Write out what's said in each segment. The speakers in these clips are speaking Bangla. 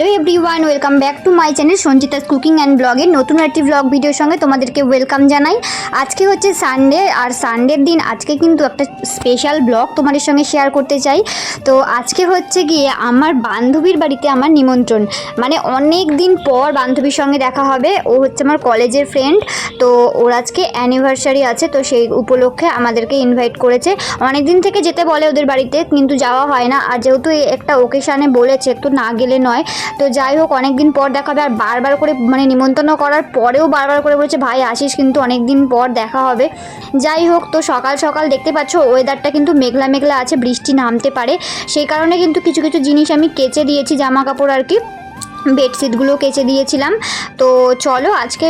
Everyone welcome back to my channel Sanchita's cooking and ব্লগের নতুন একটি ব্লগ ভিডিওর সঙ্গে তোমাদেরকে ওয়েলকাম জানাই। আজকে হচ্ছে সানডে আর সানডের দিন আজকে কিন্তু একটা স্পেশাল ব্লগ তোমাদের সঙ্গে শেয়ার করতে চাই। তো আজকে হচ্ছে গিয়ে আমার বান্ধবীর বাড়িতে আমার নিমন্ত্রণ। মানে অনেক দিন পর বান্ধবীর সঙ্গে দেখা হবে। ও হচ্ছে আমার কলেজের ফ্রেন্ড তো ওর আজকে অ্যানিভার্সারি আছে, তো সেই উপলক্ষে আমাদেরকে ইনভাইট করেছে। অনেক দিন থেকে যেতে বলে ওদের বাড়িতে, কিন্তু যাওয়া হয় না। আর যেহেতু একটা ওকেশানে বলেছে তো না গেলে নয়। তো যাই হোক, অনেকদিন পর দেখা হবে। আর বারবার করে মানে নিমন্ত্রণ করার পরেও বারবার করে বলেছে, ভাই, আসিস কিন্তু অনেক দিন পর দেখা হবে। যাই হোক, তো সকাল সকাল দেখতে পাচ্ছ ওয়েদারটা কিন্তু মেঘলা মেঘলা আছে, বৃষ্টি নামতে পারে। সেই কারণে কিন্তু কিছু কিছু জিনিস আমি কেচে দিয়েছি জামা কাপড় আর কি। বেডশিটগুলো কেচে দিয়েছিলাম। তো চলো আজকে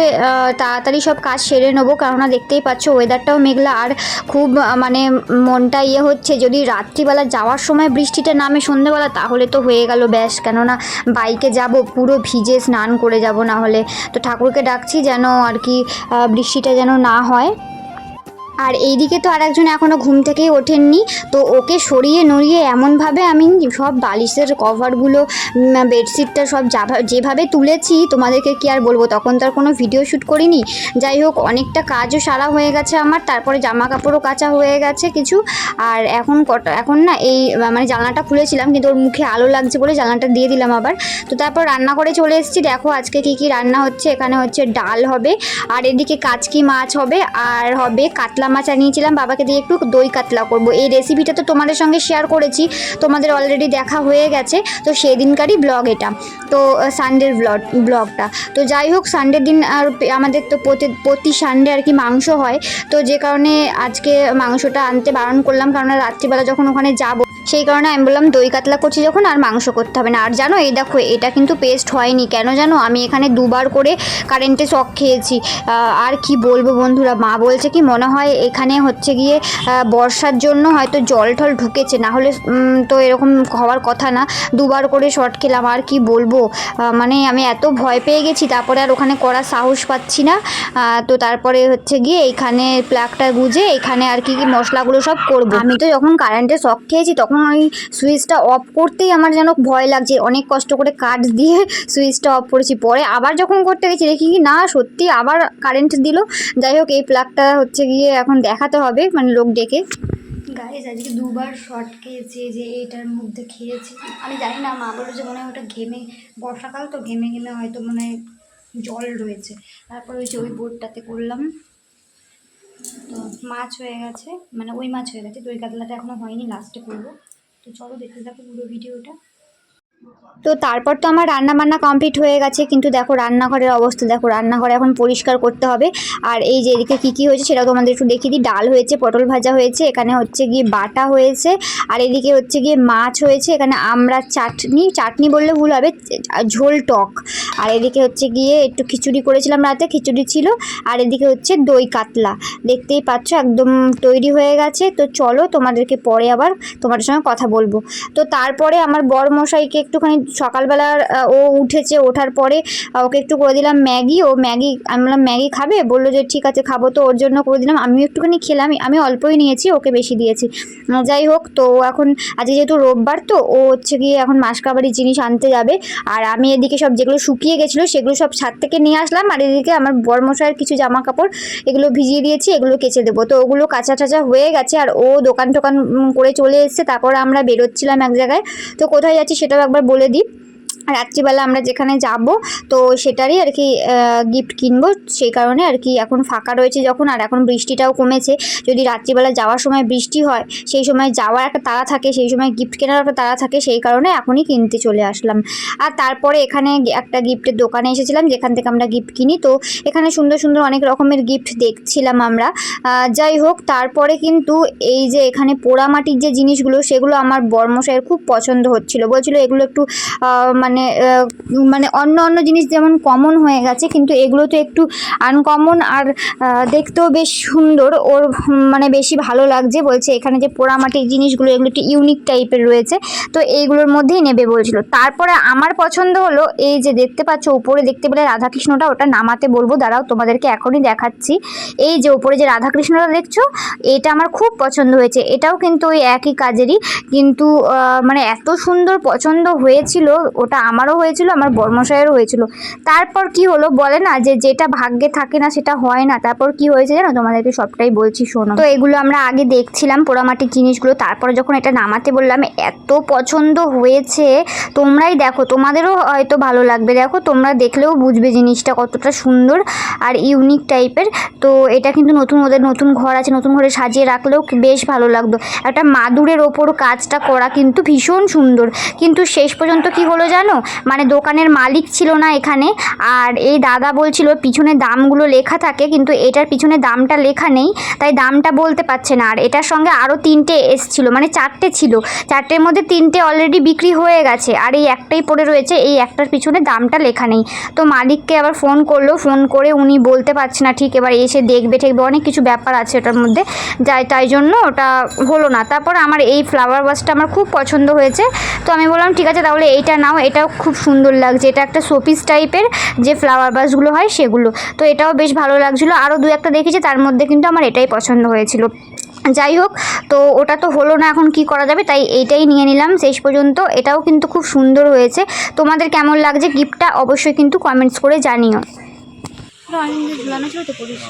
তাড়াতাড়ি সব কাজ সেরে নেব, কেননা দেখতেই পাচ্ছ ওয়েদারটাও মেঘলা। আর খুব মানে মনটা ইয়ে হচ্ছে, যদি রাত্রিবেলা যাওয়ার সময় বৃষ্টিটা নামে সন্ধেবেলা তাহলে তো হয়ে গেল ব্যাস। কেননা বাইকে যাব, পুরো ভিজে স্নান করে যাব না হলে। তো ঠাকুরকে ডাকছি যেন আর কি বৃষ্টিটা যেন না হয়। আর এইদিকে তো আর একজন এখনও ঘুম থেকেই ওঠেননি। তো ওকে সরিয়ে নড়িয়ে এমনভাবে আমি সব বালিশের কভারগুলো বেডশিটটা সব যাভা- যেভাবে তুলেছি, তোমাদেরকে কি আর বলব? তখন তো আর কোনো ভিডিও শ্যুট করিনি। যাই হোক, অনেকটা কাজও সারা হয়ে গেছে আমার, তারপরে জামা কাপড়ও কাচা হয়ে গেছে কিছু। আর এখন কটা, এখন না এই মানে জানলাটা খুলেছিলাম, কিন্তু ওর মুখে আলো লাগছে বলে জানলাটা দিয়ে দিলাম আবার। তো তারপর রান্না করে চলে এসেছি। দেখো আজকে কি কি রান্না হচ্ছে, এখানে হচ্ছে ডাল হবে, আর এদিকে কাচকি মাছ হবে, আর হবে কাতলা মাছ আনিয়েছিলাম বাবাকে দিয়ে একটু দই কাতলা করব। এই রেসিপিটা তো তোমাদের সঙ্গে শেয়ার করেছি, তোমাদের অলরেডি দেখা হয়ে গেছে, তো সেই দিনকারই ব্লগ এটা। তো সানডের ব্লগ ব্লগটা তো যাই হোক সানডের দিন আর আমাদের তো প্রতি প্রতি সানডে আর কি মাংস হয়, তো যে কারণে আজকে মাংসটা আনতে বারণ করলাম কারণ রাত্রিবেলা যখন ওখানে যাব, সেই কারণে আমি বললাম দই কাতলা করছি যখন, আর মাংস করতে হবে না। আর জানো, এই দেখো, এটা কিন্তু পেস্ট হয়নি। কেন জানো, আমি এখানে দুবার করে কারেন্টে শক খেয়েছি। আর কি বলব বন্ধুরা, মা বলছে কি, মনে হয় এখানে হচ্ছে গিয়ে বর্ষার জন্য হয়তো জল টল ঢুকেছে। না হলে তো এরকম হওয়ার কথা না। দুবার করে শর্ট খেলাম, আর কি বলব? মানে আমি এত ভয় পেয়ে গেছি, তারপরে আর ওখানে করার সাহস পাচ্ছি না। তো তারপরে হচ্ছে গিয়ে এইখানে প্লাগটা গুজে, এখানে আর কি কি মশলাগুলো সব করব। আমি তো যখন কারেন্টে শক খেয়েছি, তখন ওই সুইচটা অফ করতেই আমার যেন ভয় লাগছে। অনেক কষ্ট করে কাঠ দিয়ে সুইচটা অফ করেছি। পরে আবার যখন করতে গেছি, দেখি কি না, সত্যি আবার কারেন্ট দিল। যাই হোক, এই প্লাগটা হচ্ছে গিয়ে এখন দেখাতে হবে মানে লোক ডেকে। গাইজ আজকে দুবার শর্ট খেয়েছি যে এটার মধ্যে খেয়েছি। আমি জানি না, মা বলল যে মনে হয় ওটা ঘেমে, বর্ষাকাল তো ঘেমে ঘেমে হয়তো মনে হয় জল রয়েছে। তারপর ওই যে ওই বোর্ডটাতে করলাম। তো মাছ হয়ে গেছে মানে ওই মাছ হয়ে গেছে দই কাতলাটা এখনও হয়নি লাস্টে করব। তো চলো দেখতে থাকো পুরো ভিডিওটা। তো তারপর তো আমার রান্না বান্না কমপ্লিট হয়ে গেছে, কিন্তু দেখো রান্নাঘরের অবস্থা, দেখো রান্নাঘরে এখন পরিষ্কার করতে হবে। আর এই যে এদিকে কী কী হয়েছে সেটাও তোমাদের একটু দেখিয়ে দিই। ডাল হয়েছে, পটল ভাজা হয়েছে, এখানে হচ্ছে গিয়ে বাটা হয়েছে, আর এদিকে হচ্ছে গিয়ে মাছ হয়েছে, এখানে আমরা চাটনি চাটনি বললে ভুল হবে, ঝোল টক। আর এদিকে হচ্ছে গিয়ে একটু খিচুড়ি করেছিলাম রাতে, খিচুড়ি ছিল, আর এদিকে হচ্ছে দই কাতলা। দেখতেই পাচ্ছ একদম তৈরি হয়ে গেছে। তো চলো তোমাদেরকে পরে আবার তোমাদের সঙ্গে কথা বলব। তো তারপরে আমার বর মশাইকে একটুখানি সকালবেলার ও উঠেছে, ওঠার পরে ওকে একটু করে দিলাম ম্যাগি। ও ম্যাগি, আমি বললাম, ম্যাগি খাবে? বলল যে, ঠিক আছে, খাব। তো ওর জন্য করে দিলাম। আমিও একটুখানি খেলাম, আমি অল্পই নিয়েছি, ওকে বেশি দিয়েছি। যাই হোক, তো এখন, আজকে যেহেতু রোববার, তো ও হচ্ছে গিয়ে এখন মাসকাবারির জিনিস আনতে যাবে। আর আমি এদিকে সব যেগুলো শুকিয়ে গেছিল, সেগুলো সব ছাদ থেকে নিয়ে আসলাম। আর এদিকে আমার বরমশাইয়ের কিছু জামা কাপড় এগুলো ভিজিয়ে দিয়েছি, এগুলো কেচে দেবো। তো ওগুলো কাঁচা টাচা হয়ে গেছে, আর ও দোকান টোকান করে চলে এসেছে। তারপর আমরা বেরোচ্ছিলাম এক জায়গায়। তো কোথায় যাচ্ছি সেটাও একবার বলে দিই। রাত্রিবেলা আমরা যেখানে যাব তো সেটারই আর কি গিফট কিনবো। সেই কারণে আর কি এখন ফাঁকা রয়েছে যখন আর এখন বৃষ্টিটাও কমেছে। যদি রাত্রিবেলা যাওয়ার সময় বৃষ্টি হয় সেই সময় যাওয়ার একটা তাড়া থাকে সেই সময় গিফট কেনার একটা তাড়া থাকে সেই কারণে এখনই কিনতে চলে আসলাম। আর তারপরে এখানে একটা গিফটের দোকানে এসেছিলাম যেখান থেকে আমরা গিফট কিনি। তো এখানে সুন্দর সুন্দর অনেক রকমের গিফট দেখছিলাম আমরা। যাই হোক তারপরে কিন্তু এই যে এখানে পোড়ামাটির যে জিনিসগুলো সেগুলো আমার বর্মশাইয়ের খুব পছন্দ হচ্ছিল। বলছিল এগুলো একটু আহ, মানে মানে অন্য অন্য জিনিস যেমন কমন হয়ে গেছে, কিন্তু এগুলো তো একটু আনকমন আর দেখতেও বেশ সুন্দর। ওর মানে বেশি ভালো লাগছে বলছে, এখানে যে পোড়ামাটির জিনিসগুলো, এগুলো একটু ইউনিক টাইপের রয়েছে। তো এইগুলোর মধ্যেই নেবে বলছিল। তারপরে আমার পছন্দ হলো এই যে দেখতে পাচ্ছ, উপরে দেখতে পেলে রাধাকৃষ্ণটা, ওটা নামাতে বলব। দাঁড়াও, তোমাদেরকে এখনই দেখাচ্ছি। এই যে উপরে যে রাধাকৃষ্ণটা দেখছ, এটা আমার খুব পছন্দ হয়েছে। এটাও কিন্তু ওই একই কাজেরই, কিন্তু মানে এত সুন্দর পছন্দ হয়েছিল, ওটা আমারও হয়েছিল, আমার বর্মশাইয়েরও হয়েছিল। তারপর কি হলো বলে না, যে যেটা ভাগ্যে থাকে না সেটা হয় না। তারপর কি হয়েছে জানো? তোমাদেরকে সবটাই বলছি, শোনো। তো এগুলো আমরা আগে দেখছিলাম পোড়ামাটির জিনিসগুলো, তারপরে যখন এটা নামাতে বললাম, এত পছন্দ হয়েছে। তোমরাই দেখো, তোমাদেরও হয়তো ভালো লাগবে। দেখো, তোমরা দেখলেও বুঝবে জিনিসটা কতটা সুন্দর আর ইউনিক টাইপের। তো এটা কিন্তু নতুন, ওদের নতুন ঘর আছে, নতুন ঘরে সাজিয়ে রাখলেও বেশ ভালো লাগতো। একটা মাদুরের ওপর কাজটা করা কিন্তু ভীষণ সুন্দর। কিন্তু শেষ পর্যন্ত কি হলো জানো? মানে দোকানের মালিক ছিল না এখানে। আর এই দাদা বলছিল, পিছনে দামগুলো লেখা থাকে, কিন্তু এটার পিছনে দামটা লেখা নেই, তাই দামটা বলতে পারছে না। আর এটার সঙ্গে আরও তিনটে এসছিল মানে চারটে ছিল। চারটের মধ্যে তিনটে অলরেডি বিক্রি হয়ে গেছে। আর এই একটাই পড়ে রয়েছে, এই একটার পিছনে দামটা লেখা নেই। তো মালিককে আবার ফোন করল, ফোন করে উনি বলতে পারছে না ঠিক, এবার এসে দেখবে, ঠেকবে, অনেক কিছু ব্যাপার আছে ওটার মধ্যে। যাই, তাই জন্য ওটা হলো না। তারপর আমার এই ফ্লাওয়ার বাসটা আমার খুব পছন্দ হয়েছে। তো আমি বললাম, ঠিক আছে, তাহলে এইটা নাও। এটাও খুব সুন্দর লাগছে। এটা একটা শোপিস টাইপের যে ফ্লাওয়ার বাসগুলো হয় সেগুলো। তো এটাও বেশ ভালো লাগছিল। আরও দু একটা দেখেছি তার মধ্যে কিন্তু আমার এটাই পছন্দ হয়েছিল। যাই হোক তো ওটা তো হলো না এখন কি করা যাবে? তাই এইটাই নিয়ে নিলাম শেষ পর্যন্ত। এটাও কিন্তু খুব সুন্দর হয়েছে। তোমাদের কেমন লাগছে গিফটটা অবশ্যই কিন্তু কমেন্টস করে জানিও। ঝুলানো ছিল তো পড়িস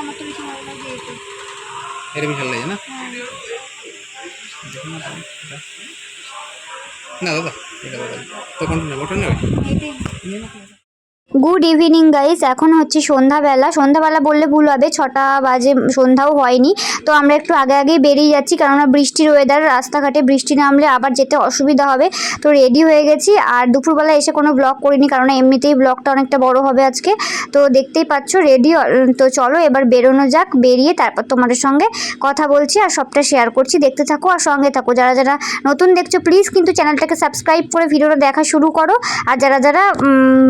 আমার তো বেশি ভালো লাগে এটা। না না দাদা এটা দাদা তো কন্টিনিউ ওটা নেবে? গুড ইভিনিং গাইস এখন হচ্ছে সন্ধ্যাবেলা। সন্ধ্যাবেলা বললে ভুল হবে, ছটা বাজে, সন্ধ্যাও হয়নি। তো আমরা একটু আগে আগেই বেরিয়ে যাচ্ছি, কেননা বৃষ্টির ওয়েদার রাস্তাঘাটে বৃষ্টি নামলে আবার যেতে অসুবিধা হবে। তো রেডি হয়ে গেছি। আর দুপুরবেলা এসে কোনো ব্লগ করিনি কারণ এমনিতেই ব্লগটা অনেকটা বড় হবে আজকে। তো দেখতেই পাচ্ছ রেডি তো চলো এবার বেরোনো যাক, বেরিয়ে তারপর তোমাদের সঙ্গে কথা বলছি আর সবটা শেয়ার করছি। দেখতে থাকো আর সঙ্গে থাকো। যারা যারা নতুন দেখছ প্লিজ কিন্তু চ্যানেলটাকে সাবস্ক্রাইব করে ভিডিওটা দেখা শুরু করো। আর যারা যারা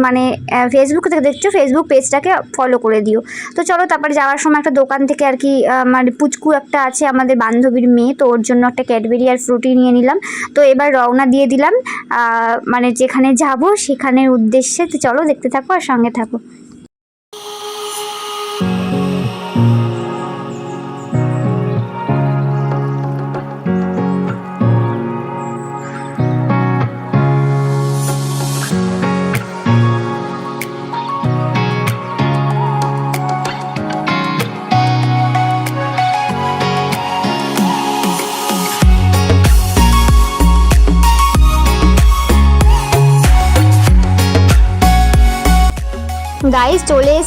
মানে ফেসবুক থেকে দেখছ ফেসবুক পেজটাকে ফলো করে দিও। তো চলো, তারপরে যাওয়ার সময় একটা দোকান থেকে আর কি মানে পুচকু একটা আছে, আমাদের বান্ধবীর মেয়ে, তো ওর জন্য একটা ক্যাডবেরি আর ফ্রুটি নিয়ে নিলাম। তো এবার রওনা দিয়ে দিলাম মানে যেখানে যাব সেখানের উদ্দেশ্যে। তো চলো, দেখতে থাকো আর সঙ্গে থাকো।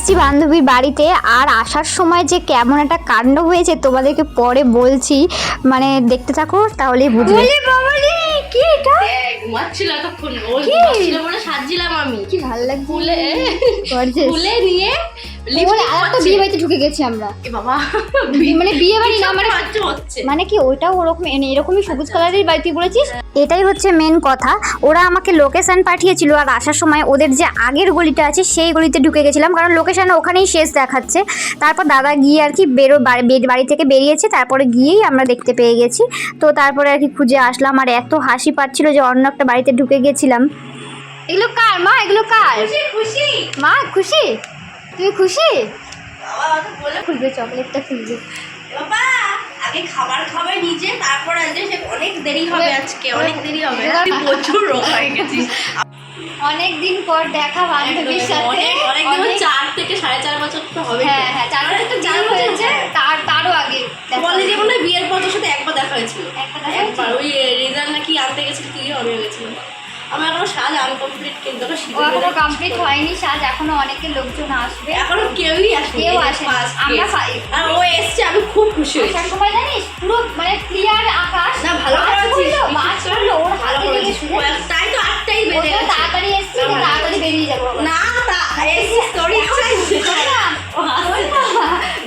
এসেছি বান্ধবীর বাড়িতে। আর আসার সময় যে কেমন একটা কাণ্ড হয়েছে তোমাদেরকে পরে বলছি। মানে দেখতে থাকো তাহলে বুঝবে। কি এটা? ঘুমাচ্ছিল এতক্ষণ। ঘুমাচ্ছিল বলে সাজছিলাম আমি। কি ভালো লাগছে? ফুলে ফুলে নিয়ে মানে বিয়ে বাড়িতে ঢুকে গেছি আমরা। বাবা। মানে বিয়ে বাড়ি না মানে মানে কি ওইটাও ওরকম মানে এরকমই সবুজ কালারের বাড়িতে বলেছিস? এটাই হচ্ছে মেন কথা। ওরা আমাকে লোকেশন পাঠিয়েছিল আর আসার সময় ওদের যে আগের গলিটা আছে সেই গলিতে ঢুকে গেছিলাম। কারণ লোকেশন ওখানেই শেষ দেখাচ্ছে। তারপর দাদা গিয়ে আর কি বেরো বাড়ি বাড়ি থেকে বেরিয়েছে। তারপরে গিয়েই আমরা দেখতে পেয়ে গেছি। তো তারপরে আর কি খুঁজে আসলাম। আর এত হাসি পাচ্ছিল যে অন্য একটা বাড়িতে ঢুকে গেছিলাম। এগুলো কার মা? এগুলো কার? খুশি খুশি। মা খুশি? তুমি খুশি? খুলবে চকলেটটা খুলবে। আগে খাবার খাবে নিজে তারপর আজকে সে অনেক দেরি হবে আজকে অনেক দেরি হবে। প্রচুর রোগ হয়ে গেছিস অনেক দিন পর দেখা বান্ধবীর সাথে। অনেক দিন চার থেকে সাড়ে চার বছর তো হবে হ্যাঁ হ্যাঁ চার বছর তো চার হয়েছে হ্যাঁ। তার তারও আগে মনে বিয়ের পর তোর সাথে একবার দেখা হয়েছিল। একবার ওই রেজাল্ট নাকি আনতে গেছিল তুই আমিও গেছিলাম আমার এখনও সাজ আনকমপ্লিট কিন্তু এখনও কমপ্লিট হয়নি সাজ এখনও অনেকে লোকজন আসবে এখনও কেউই আসেনি কেউ first আমরা আর ও এসছে আমি খুব খুশি হয়েছি সময় জানিস পুরো মানে ক্লিয়ার আকাশ না ভালো মাছ ওর হাতে তাই তো আটটাই বেজে গেছে তাড়াতাড়ি এসছি তাড়াতাড়ি বেরিয়ে যাব না তা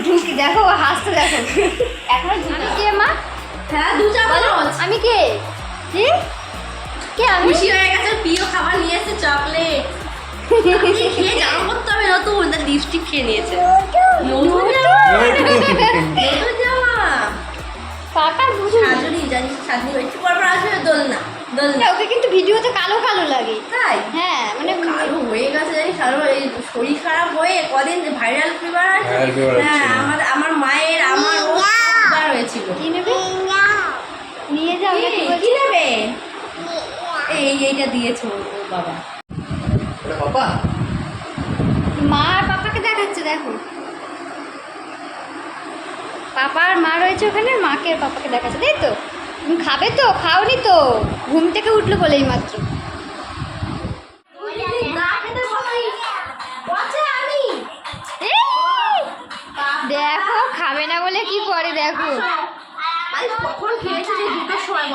ঢুকি দেখো হাসতে দেখো এখনও ঢুকি কে মা হ্যাঁ দু চামচ আমি কে কি কে আমি? খুশি হয়ে গেছে প্রিয় খাবার নিয়ে এসেছে চকলেট। খেয়ে জামা করতে হবে নতুন তার লিপস্টিক খেয়ে নিয়েছে। নতুন জামা। নতুন জামা। পাকা বুঝু সাজনি জানিস সাজনি একটু পর পর আসবে দোলনা দোলনা। ওকে কিন্তু ভিডিওতে কালো কালো লাগে। তাই? হ্যাঁ মানে কালো হয়ে গেছে জানিস কালো এই শরীর খারাপ হয়ে কদিন ভাইরাল ফিভার আছে। হ্যাঁ আমার আমার মায়ের আমার ও হয়েছিল। কি নেবে? নিয়ে যাবে এই এইটা দিয়েছে ওর বাবা। ওটা মা আর পাপাকে দেখাচ্ছে দেখো। পাপা আর মা রয়েছে ওখানে মাকে আর পাপাকে দেখাচ্ছে। তাই তো তুমি খাবে তো? খাওনি তো? ঘুম থেকে উঠল বলেই মাত্র। দেখো খাবে না বলে কি করে দেখো। কখন খেয়েছে যে দুটোর সময়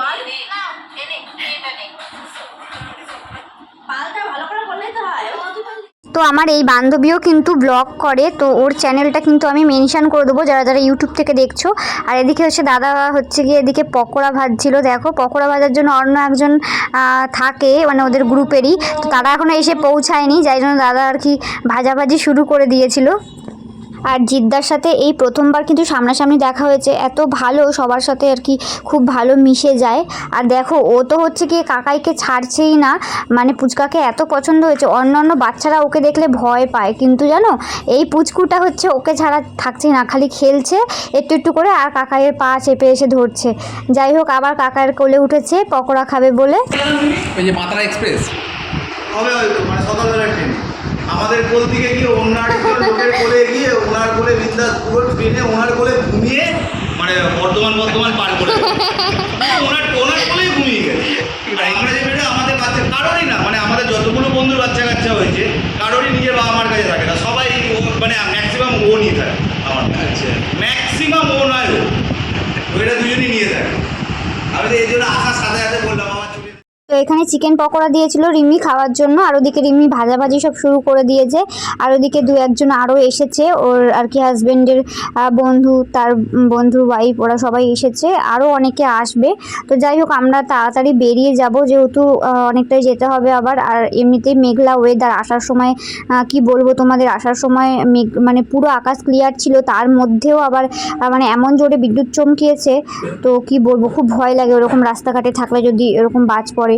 তো আমার এই বান্ধবীও কিন্তু ব্লগ করে, তো ওর চ্যানেলটা কিন্তু আমি মেনশান করে দেবো যারা যারা ইউটিউব থেকে দেখছ। আর এদিকে হচ্ছে দাদা হচ্ছে গিয়ে এদিকে পকোড়া ভাজছিল, দেখো পকোড়া ভাজার জন্য অন্য একজন থাকে মানে ওদের গ্রুপেরই তো তারা এখনও এসে পৌঁছায়নি, যাই জন্য দাদা আর কি ভাজাভাজি শুরু করে দিয়েছিল। আর জিদ্দার সাথে এই প্রথমবার কিন্তু সামনাসামনি দেখা হয়েছে। এত ভালো সবার সাথে আর কি খুব ভালো মিশে যায়। আর দেখো ও তো হচ্ছে কি কাকাইকে ছাড়ছেই না। মানে পুচকাকে এত পছন্দ হয়েছে। অন্য অন্য বাচ্চারা ওকে দেখলে ভয় পায়। কিন্তু জানো এই পুচকুটা হচ্ছে ওকে ছাড়া থাকছেই না। খালি খেলছে একটু একটু করে আর কাকাইয়ের পা চেপে এসে ধরছে। যাই হোক আবার কাকায়ের কোলে উঠেছে পকোড়া খাবে বলে। ওই যে এক্সপ্রেস। হবে মানে ট্রেনে। আমাদের কোল থেকে গিয়ে ওনার লোকের কোলে গিয়ে ওনার কোলে বিন্দাস পুরো ট্রেনে ওনার কোলে ঘুমিয়ে মানে বর্ধমান বর্ধমান পার করে মানে ওনার ওনার কোলেই ঘুমিয়ে গেছে। আমরা যে বেরো আমাদের বাচ্চা কারোরই না মানে আমাদের যতগুলো বন্ধুর বাচ্চা কাচ্চা হয়েছে কারোরই নিজের বাবা মার কাছে থাকে না। সবাই মানে ম্যাক্সিমাম ও নিয়ে থাকে আমার কাছে। ম্যাক্সিমাম ও নয় ওইটা দুজনই নিয়ে থাকে। আমি তো এই জন্য আসার সাথে সাথে বললাম তো এখানে চিকেন পকোড়া দিয়েছিল রিমি খাওয়ার জন্য, আর ওদিকে রিমি ভাজাভাজি সব শুরু করে দিয়েছে, আর ওদিকে দু একজন আরও এসেছে, ওর আর কি হাজব্যান্ডের বন্ধু, তার বন্ধুর ওয়াইফ ওরা সবাই এসেছে, আরও অনেকে আসবে। তো যাই হোক, আমরা তাড়াতাড়ি বেরিয়ে যাব, যেহেতু অনেকটাই যেতে হবে আবার, আর এমনিতেই মেঘলা ওয়েদার আসার সময় কি বলব তোমাদের, আসার সময় মেঘ মানে পুরো আকাশ ক্লিয়ার ছিল, তার মধ্যেও আবার মানে এমন জোরে বিদ্যুৎ চমকিয়েছে, তো কি বলব, খুব ভয় লাগে ওরকম রাস্তাঘাটে থাকলে যদি এরকম বাজ পড়ে।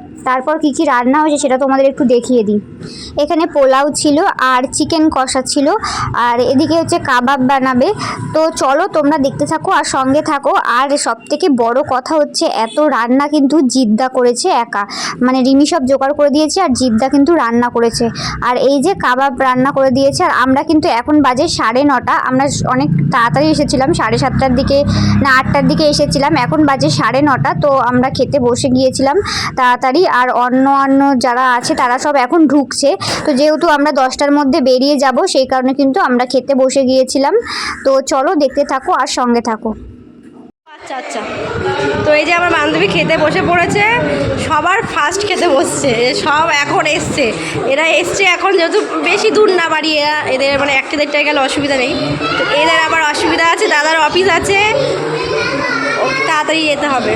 তারপর কী কী রান্না হয়েছে সেটা তোমাদের একটু দেখিয়ে দিই। এখানে পোলাও ছিল, আর চিকেন কষা ছিল, আর এদিকে হচ্ছে কাবাব বানাবে। তো চলো তোমরা দেখতে থাকো আর সঙ্গে থাকো। আর সব থেকে বড় কথা হচ্ছে, এত রান্না কিন্তু জিদ্দা করেছে একা। মানে রিমি সব জোগাড় করে দিয়েছে আর জিদ্দা কিন্তু রান্না করেছে। আর এই যে কাবাব রান্না করে দিয়েছে, আর আমরা কিন্তু এখন বাজে সাড়ে নটা। আমরা অনেক তাড়াতাড়ি এসেছিলাম, সাড়ে সাতটার দিকে না, আটটার দিকে এসেছিলাম। এখন বাজে সাড়ে নটা, তো আমরা খেতে বসে গিয়েছিলাম তাড়াতাড়ি। আর অন্য অন্য যারা আছে, তারা সব এখন ঢুকছে। তো যেহেতু আমরা দশটার মধ্যে বেরিয়ে যাব, সেই কারণে কিন্তু আমরা খেতে বসে গিয়েছিলাম। তো চলো দেখতে থাকো আর সঙ্গে থাকো। আচ্ছা আচ্ছা। তো এই যে আমার বান্ধবী খেতে বসে পড়েছে, সবার ফার্স্ট খেতে বসছে। সব এখন এসছে। এরা এসছে এখন যেহেতু বেশি দূর না বাড়ি, এরা এদের মানে একটা দেড়টায় গেলে অসুবিধা নেই। তো এদের আবার অসুবিধা আছে, দাদার অফিস আছে। তাড়াতাড়ি যেতে হবে।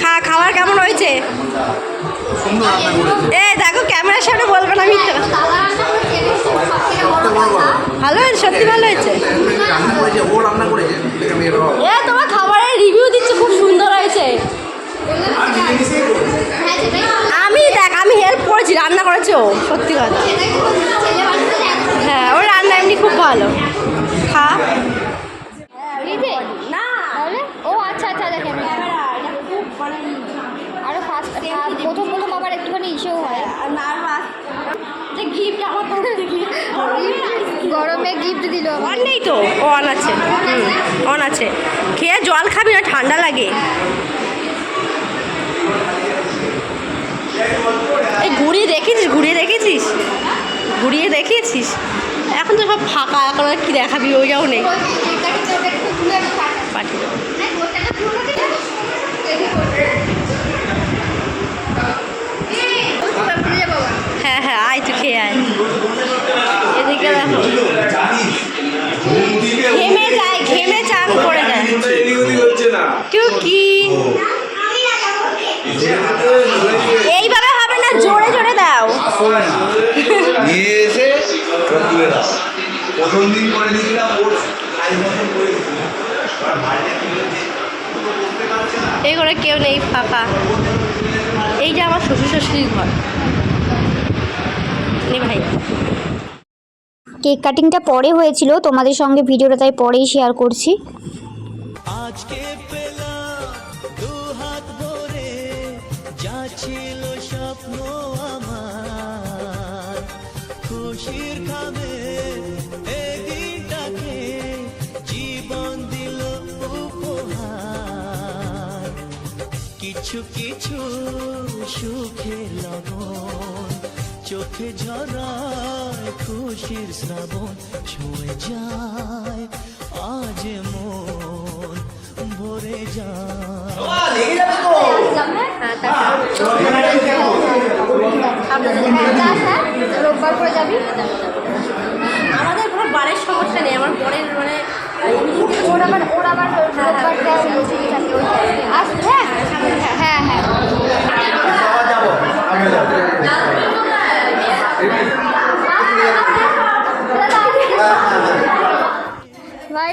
খা, খাবার কেমন হয়েছে? এ, দেখো, ক্যামেরার সামনে বলবে না মিথ্যে ভালো সত্যি ভালো হয়েছে। তোমার খাবারের রিভিউ দিচ্ছে, খুব সুন্দর হয়েছে। আমি দেখ, আমি হেল্প করেছি, রান্না করেছে ও, সত্যি কথা। হ্যাঁ ওর রান্না এমনি খুব ভালো খা না ও আচ্ছা আচ্ছা দেখেন ক্যামেরা এটা খুব মানে আরও ফার্স্ট প্রথম প্রথম ইস্যু হয় নার্ভাস। যে গিফট আমার গরমে গিফট দিল। অন নেই তো ও অন আছে। অন আছে। খেয়ে জল খাবি না ঠান্ডা লাগে। এই ঘুরিয়ে দেখেছিস ঘুরিয়ে দেখেছিস ঘুরিয়ে দেখিয়েছিস? এখন তো সব ফাঁকা এখন আর কি দেখাবি ওইটাও নেই পাঠিয়ে দেবো হ্যাঁ হ্যাঁ আয় খেয়ে আয়। এদিকে দেখো। ঘেমে যায়, ঘেমে চান করে যায়। কেউ কি? এইভাবে হবে না, জোরে জোরে দাও। নিয়ে করে তো এই করে কেউ নেই ফাঁকা এই যে আমার শ্বশুর শাশুড়ির ঘর। আপনি ভাই। কেক কাটিংটা পরে হয়েছিল তোমাদের সঙ্গে ভিডিওটা তাই পরেই শেয়ার করছি। কিছু কিছু সুখে চোখে ঝরায় খুশির শ্রাবণ ছুঁয়ে যায়। আজ মন ভরে যায়। রোববার করে যাবি আমাদের কোনো বারের সমস্যা নেই আমার বরের মানে ওর আবার ওর আবার রোববার আসবে হ্যাঁ হ্যাঁ হ্যাঁ।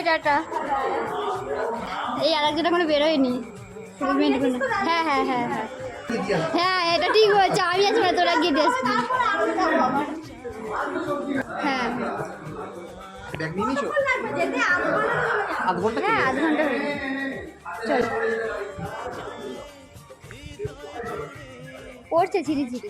টাটা এই আরেকজন এখনও বেরোয়নি হ্যাঁ হ্যাঁ হ্যাঁ হ্যাঁ। হ্যাঁ এটা ঠিক হয়েছে আমি আছি না তোরা গিয়ে দেখবি হ্যাঁ। ব্যাগ আধ ঘণ্টা হ্যাঁ আধ ঘণ্টা। চল। পড়ছে ঝিরি ঝিরি।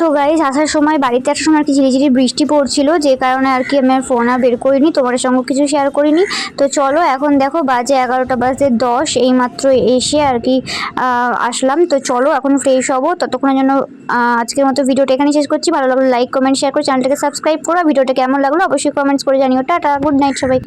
তো গাইজ আসার সময় বাড়িতে আসার সময় আর কি ঝিরিঝিরি বৃষ্টি পড়ছিল, যে কারণে আর কি আমি আর ফোন আর বের করিনি তোমার সঙ্গে কিছু শেয়ার করিনি। তো চলো এখন দেখো বাজে এগারোটা, বাজে দশ, এইমাত্র এসে আর কি আসলাম। তো চলো এখন ফ্রেশ হব, ততক্ষণের জন্য আজকের মতো ভিডিওটা এখানে শেষ করছি। ভালো লাগল লাইক কমেন্ট শেয়ার করে চ্যানেলটাকে সাবস্ক্রাইব করো। ভিডিওটা কেমন লাগল অবশ্যই কমেন্টস করে জানিও। টাটা গুড নাইট সবাইকে।